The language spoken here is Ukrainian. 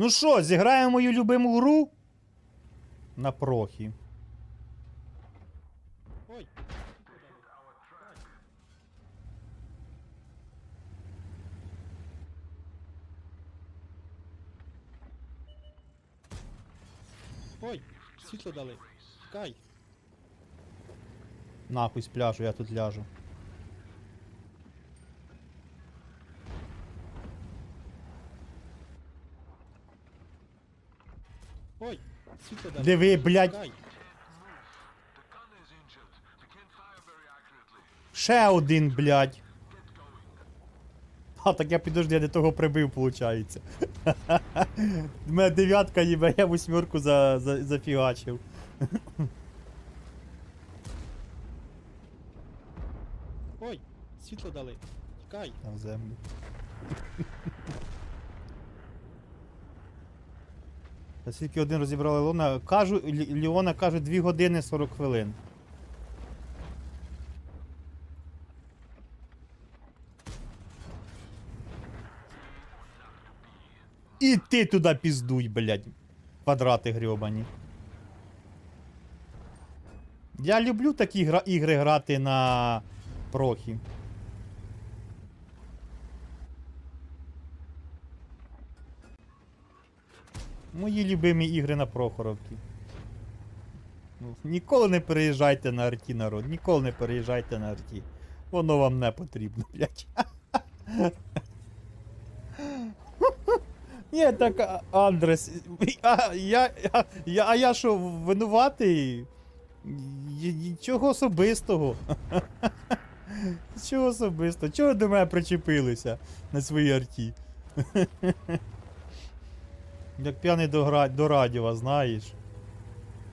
Ну що, зіграємо мою любиму гру? На прохі. Ой! Ой, світло дали. Кай. Нахуй з пляжу, я тут ляжу. Ой, світло дали. Диви, блядь, ще один, блядь. А, так я підожди, я не того прибив, виходить. У мене дев'ятка їбе, я восьмерку за, за, зафігачив. Ой, світло дали. Кай. На землю. Скільки один розібрали Леона? Кажу, Лі- Леона каже 2 години 40 хвилин. І ти туди піздуй, блядь. Квадрати грьобані. Я люблю такі ігри грати на прохі. Мої любимі ігри на Прохоровці. Ну, Ніколи не переїжджайте на арті, народ. Ніколи не переїжджайте на арті. Воно вам не потрібно, блядь. Ні, так, а, Андрес, а я, я, я, а я що, винуватий? Нічого особистого. Нічого особистого. Чого до мене причепилися на своїй арті? Як п'яний до, гра... до радіва, знаєш.